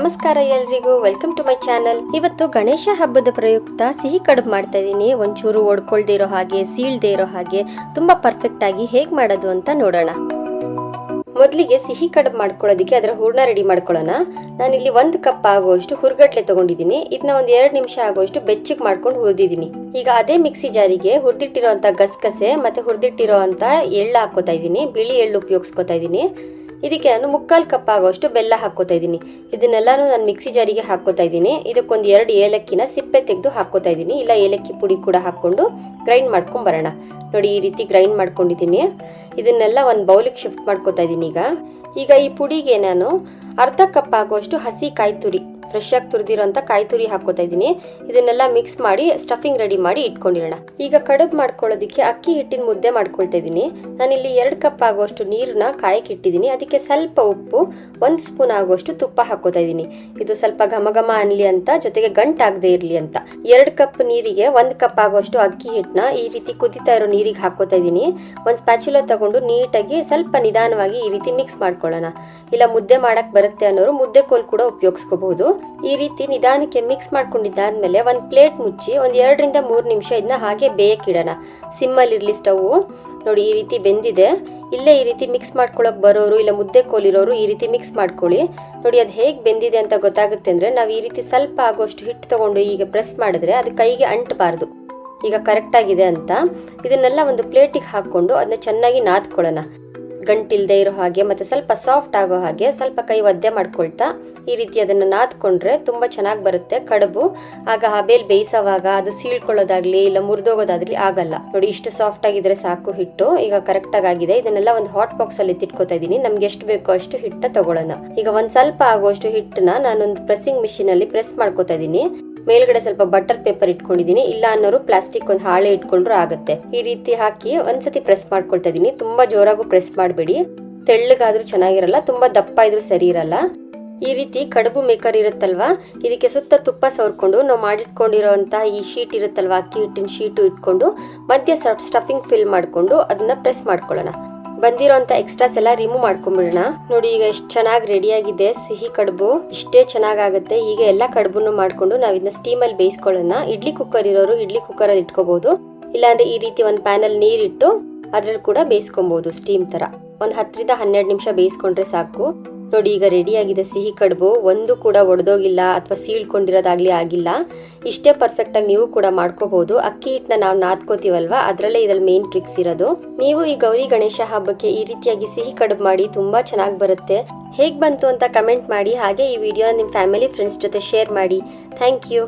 ನಮಸ್ಕಾರ ಎಲ್ರಿಗೂ. Welcome to my channel ಇವತ್ತು ಗಣೇಶ ಹಬ್ಬದ ಪ್ರಯುಕ್ತ ಸಿಹಿ ಕಡುಬು ಮಾಡ್ತಾ ಇದ್ದೀನಿ. ಒಂಚೂರು ಒಡ್ಕೊಳ್ದೇ ಇರೋ ಹಾಗೆ, ಸೀಳ್ದೇ ಇರೋ ಹಾಗೆ ತುಂಬಾ ಪರ್ಫೆಕ್ಟ್ ಆಗಿ ಹೇಗ್ ಮಾಡೋದು ಅಂತ ನೋಡೋಣ. ಮೊದಲಿಗೆ ಸಿಹಿ ಕಡುಬು ಮಾಡ್ಕೊಳ್ಳೋದಕ್ಕೆ ಅದರ ಹೂರ್ಣ ರೆಡಿ ಮಾಡ್ಕೊಳ್ಳೋಣ. ನಾನಿಲ್ಲಿ ಒಂದು ಕಪ್ ಆಗುವಷ್ಟು ಹುರ್ಗಡ್ಲೆ ತಗೊಂಡಿದ್ದೀನಿ. ಇದನ್ನ ಒಂದು ಎರಡು ನಿಮಿಷ ಆಗುವಷ್ಟು ಬೆಚ್ಚಗೆ ಮಾಡ್ಕೊಂಡು ಹುರಿದಿದ್ದೀನಿ. ಈಗ ಅದೇ ಮಿಕ್ಸಿ ಜಾರಿಗೆ ಹುರಿದಿಟ್ಟಿರೋಂಥ ಗಸಗಸೆ ಮತ್ತೆ ಹುರಿದಿಟ್ಟಿರೋಂಥ ಎಳ್ಳು ಹಾಕೋತಾ ಇದ್ದೀನಿ. ಬಿಳಿ ಎಳ್ಳು ಉಪಯೋಗಿಸ್ಕೊತಾ ಇದ್ದೀನಿ. ಇದಕ್ಕೆ ನಾನು ಮುಕ್ಕಾಲು ಕಪ್ ಆಗೋಷ್ಟು ಬೆಲ್ಲ ಹಾಕೋತಾ ಇದ್ದೀನಿ. ಇದನ್ನೆಲ್ಲಾನು ನಾನು ಮಿಕ್ಸಿ ಜಾರಿಗೆ ಹಾಕೋತಾ ಇದ್ದೀನಿ. ಇದಕ್ಕೊಂದು ಎರಡು ಏಲಕ್ಕಿನ ಸಿಪ್ಪೆ ತೆಗೆದು ಹಾಕೋತಾ ಇದ್ದೀನಿ. ಇಲ್ಲ, ಏಲಕ್ಕಿ ಪುಡಿ ಕೂಡ ಹಾಕ್ಕೊಂಡು ಗ್ರೈಂಡ್ ಮಾಡ್ಕೊಂಬರೋಣ ನೋಡಿ, ಈ ರೀತಿ ಗ್ರೈಂಡ್ ಮಾಡ್ಕೊಂಡಿದ್ದೀನಿ. ಇದನ್ನೆಲ್ಲ ಒಂದು ಬೌಲಿಗೆ ಶಿಫ್ಟ್ ಮಾಡ್ಕೋತಾ ಇದ್ದೀನಿ ಈಗ. ಈಗ ಈ ಪುಡಿಗೆ ನಾನು ಅರ್ಧ ಕಪ್ ಆಗುವಷ್ಟು ಹಸಿ ಕಾಯಿ ತುರಿ ಫ್ರೆಶ್ ಆಗಿ ತುರಿದಿರೋಂಥ ಕಾಯಿ ತುರಿ ಹಾಕೋತಾ ಇದ್ದೀನಿ. ಇದನ್ನೆಲ್ಲ ಮಿಕ್ಸ್ ಮಾಡಿ ಸ್ಟಫಿಂಗ್ ರೆಡಿ ಮಾಡಿ ಇಟ್ಕೊಂಡಿರೋಣ. ಈಗ ಕಡುಬು ಮಾಡ್ಕೊಳ್ಳೋದಕ್ಕೆ ಅಕ್ಕಿ ಹಿಟ್ಟಿನ ಮುದ್ದೆ ಮಾಡ್ಕೊಳ್ತಾ ಇದ್ದೀನಿ. ನಾನಿಲ್ಲಿ ಎರಡು ಕಪ್ ಆಗುವಷ್ಟು ನೀರನ್ನ ಕಾಯಕ್ಕೆ ಇಟ್ಟಿದ್ದೀನಿ. ಅದಕ್ಕೆ ಸ್ವಲ್ಪ ಉಪ್ಪು, ಒಂದು ಸ್ಪೂನ್ ಆಗುವಷ್ಟು ತುಪ್ಪ ಹಾಕೋತಾ ಇದ್ದೀನಿ. ಇದು ಸ್ವಲ್ಪ ಘಮ ಘಮ ಅನ್ಲಿ ಅಂತ, ಜೊತೆಗೆ ಗಂಟಾಗದೆ ಇರಲಿ ಅಂತ. ಎರಡು ಕಪ್ ನೀರಿಗೆ ಒಂದು ಕಪ್ ಆಗುವಷ್ಟು ಅಕ್ಕಿ ಹಿಟ್ಟನ್ನ ಈ ರೀತಿ ಕುದಿತಾ ಇರೋ ನೀರಿಗೆ ಹಾಕೋತಾ ಇದ್ದೀನಿ. ಒಂದು ಸ್ಪ್ಯಾಚುಲ ತಗೊಂಡು ನೀಟಾಗಿ ಸ್ವಲ್ಪ ನಿಧಾನವಾಗಿ ಈ ರೀತಿ ಮಿಕ್ಸ್ ಮಾಡ್ಕೊಳ್ಳೋಣ. ಇಲ್ಲ ಮುದ್ದೆ ಮಾಡಕ್ ಬರುತ್ತೆ ಅನ್ನೋರು ಮುದ್ದೆ ಕೋಲ್ ಕೂಡ ಉಪಯೋಗಿಸ್ಕೋಬಹುದು. ಈ ರೀತಿ ನಿಧಾನಕ್ಕೆ ಮಿಕ್ಸ್ ಮಾಡ್ಕೊಂಡಿದ್ದಾದ್ಮೇಲೆ ಒಂದು ಪ್ಲೇಟ್ ಮುಚ್ಚಿ ಒಂದು ಎರಡರಿಂದ ಮೂರು ನಿಮಿಷ ಇದನ್ನ ಹಾಗೆ ಬೇಯಕ್ಕಿಡೋಣ ಸಿಮ್ಮಲ್ಲಿ ಸ್ಟವ್ವು ಸ್ಟವ್. ನೋಡಿ, ಈ ರೀತಿ ಬೆಂದಿದೆ. ಇಲ್ಲೇ ಈ ರೀತಿ ಮಿಕ್ಸ್ ಮಾಡ್ಕೊಳಕ್ ಬರೋರು ಇಲ್ಲ ಮುದ್ದೆ ಕೋಲಿರೋರು ಈ ರೀತಿ ಮಿಕ್ಸ್ ಮಾಡ್ಕೊಳ್ಳಿ. ನೋಡಿ, ಅದು ಹೇಗೆ ಬೆಂದಿದೆ ಅಂತ ಗೊತ್ತಾಗುತ್ತೆ ಅಂದ್ರೆ ನಾವು ಈ ರೀತಿ ಸ್ವಲ್ಪ ಆಗೋಷ್ಟು ಹಿಟ್ಟು ತಗೊಂಡು ಈಗ ಪ್ರೆಸ್ ಮಾಡಿದ್ರೆ ಅದು ಕೈಗೆ ಅಂಟಬಾರ್ದು. ಈಗ ಕರೆಕ್ಟಾಗಿದೆ ಅಂತ. ಇದನ್ನೆಲ್ಲ ಒಂದು ಪ್ಲೇಟಿಗೆ ಹಾಕೊಂಡು ಅದನ್ನ ಚೆನ್ನಾಗಿ ನಾದ್ಕೊಳ್ಳೋಣ. ಗಂಟಿಲ್ದೇ ಇರೋ ಹಾಗೆ, ಮತ್ತು ಸ್ವಲ್ಪ ಸಾಫ್ಟ್ ಆಗೋ ಹಾಗೆ ಸ್ವಲ್ಪ ಕೈ ಒದ್ದೆ ಮಾಡ್ಕೊಳ್ತಾ ಈ ರೀತಿ ಅದನ್ನು ನಾದ್ಕೊಂಡ್ರೆ ತುಂಬ ಚೆನ್ನಾಗಿ ಬರುತ್ತೆ ಕಡುಬು. ಆಗ ಹಬೇಲ್ ಬೇಯಿಸೋವಾಗ ಅದು ಸೀಳ್ಕೊಳ್ಳೋದಾಗಲಿ ಇಲ್ಲ ಮುರಿದೋಗೋದಾಗಲಿ ಆಗಲ್ಲ. ನೋಡಿ, ಇಷ್ಟು ಸಾಫ್ಟ್ ಆಗಿದ್ರೆ ಸಾಕು ಹಿಟ್ಟು. ಈಗ ಕರೆಕ್ಟಾಗಿ ಆಗಿದೆ. ಇದನ್ನೆಲ್ಲ ಒಂದು ಹಾಟ್ ಬಾಕ್ಸಲ್ಲಿ ಅಲ್ಲಿ ಇದ್ದೀನಿ. ನಮ್ಗೆ ಎಷ್ಟು ಬೇಕೋ ಅಷ್ಟು ಹಿಟ್ಟ ತಗೊಳ್ಳೋಣ. ಈಗ ಒಂದು ಸ್ವಲ್ಪ ಆಗುವಷ್ಟು ಹಿಟ್ಟನ್ನ ನಾನೊಂದು ಪ್ರೆಸ್ಸಿಂಗ್ ಮಿಷಿನಲ್ಲಿ ಪ್ರೆಸ್ ಮಾಡ್ಕೋತಾ ಇದೀನಿ ಮೇಲ್ಗಡೆ ಸ್ವಲ್ಪ ಬಟರ್ ಪೇಪರ್ ಇಟ್ಕೊಂಡಿದ್ದೀನಿ. ಇಲ್ಲ ಅನ್ನೋರು ಪ್ಲಾಸ್ಟಿಕ್ ಒಂದು ಹಾಳೆ ಇಟ್ಕೊಂಡ್ರು ಆಗುತ್ತೆ. ಈ ರೀತಿ ಹಾಕಿ ಒಂದ್ಸತಿ ಪ್ರೆಸ್ ಮಾಡ್ಕೊಳ್ತಾ ಇದೀನಿ. ತುಂಬಾ ಜೋರಾಗೂ ಪ್ರೆಸ್ ಮಾಡಬೇಡಿ. ತೆಳ್ಳಗಾದ್ರೂ ಚೆನ್ನಾಗಿರಲ್ಲ, ತುಂಬಾ ದಪ್ಪ ಇದ್ರೂ ಸರಿ ಇರಲ್ಲ. ಈ ರೀತಿ ಕಡುಬು ಮೇಕರ್ ಇರುತ್ತಲ್ವಾ? ಇದಕ್ಕೆ ಸುತ್ತ ತುಪ್ಪ ಸವರ್ಕೊಂಡು ನಾವು ಮಾಡಿಟ್ಕೊಂಡಿರೋಂತಹ ಈ ಶೀಟ್ ಇರುತ್ತಲ್ವಾ? ಅಕ್ಕಿ ಹಿಟ್ಟಿನ ಶೀಟು ಇಟ್ಕೊಂಡು ಮಧ್ಯ ಸ್ಟಫಿಂಗ್ ಫಿಲ್ ಮಾಡ್ಕೊಂಡು ಅದನ್ನ ಪ್ರೆಸ್ ಮಾಡ್ಕೊಳ್ಳೋಣ. ಬಂದಿರೋಂಥ ಎಕ್ಸ್ಟ್ರಾಸ್ ಎಲ್ಲ ರಿಮೂವ್ ಮಾಡ್ಕೊಂಡ್ಬಿಡೋಣ ನೋಡಿ, ಈಗ ಎಷ್ಟು ಚೆನ್ನಾಗಿ ರೆಡಿ ಆಗಿದೆ ಸಿಹಿ ಕಡುಬು. ಇಷ್ಟೇ ಚೆನ್ನಾಗಾಗುತ್ತೆ. ಹೀಗೆ ಎಲ್ಲ ಕಡುಬನ್ನು ಮಾಡ್ಕೊಂಡು ನಾವು ಇದನ್ನ ಸ್ಟೀಮಲ್ಲಿ ಬೇಯಿಸ್ಕೊಳ್ಳೋಣ. ಇಡ್ಲಿ ಕುಕ್ಕರ್ ಇರೋರು ಇಡ್ಲಿ ಕುಕ್ಕರ್ ಅಲ್ಲಿ ಇಟ್ಕೋಬಹುದು ಇಲ್ಲಾಂದ್ರೆ ಈ ರೀತಿ ಒಂದು ಪ್ಯಾನಲ್ ನೀರಿಟ್ಟು ಅದ್ರಲ್ಲಿ ಕೂಡ ಬೇಯಿಸ್ಕೊಬಹುದು ಸ್ಟೀಮ್ ತರ. ಒಂದು ಹತ್ತರಿಂದ ಹನ್ನೆರಡು ನಿಮಿಷ ಬೇಯಿಸ್ಕೊಂಡ್ರೆ ಸಾಕು. ನೋಡಿ, ಈಗ ರೆಡಿ ಆಗಿದೆ. ಸಿಹಿ ಕಡುಬು. ಒಂದು ಕೂಡ ಒಡೆದೋಗಿಲ್ಲ ಅಥವಾ ಸೀಳ್ಕೊಂಡಿರೋದಾಗ್ಲಿ ಆಗಿಲ್ಲ. ಇಷ್ಟೇ ಪರ್ಫೆಕ್ಟ್ ಆಗಿ ನೀವು ಕೂಡ ಮಾಡ್ಕೋಬಹುದು ಅಕ್ಕಿ ಹಿಟ್ಟನ್ನ ನಾವು ನಾದ್ಕೋತೀವಲ್ವಾ? ಅದರಲ್ಲೇ ಇದ್ರಲ್ಲಿ ಮೇನ್ ಟ್ರಿಕ್ಸ್ ಇರೋದು. ನೀವು ಈ ಗೌರಿ ಗಣೇಶ ಹಬ್ಬಕ್ಕೆ ಈ ರೀತಿಯಾಗಿ ಸಿಹಿ ಕಡುಬು ಮಾಡಿ ತುಂಬಾ ಚೆನ್ನಾಗಿ ಬರುತ್ತೆ. ಹೇಗ್ ಬಂತು ಅಂತ ಕಮೆಂಟ್ ಮಾಡಿ. ಹಾಗೆ ಈ ವಿಡಿಯೋನ ನಿಮ್ಮ ಫ್ಯಾಮಿಲಿ ಫ್ರೆಂಡ್ಸ್ ಜೊತೆ ಶೇರ್ ಮಾಡಿ. Thank you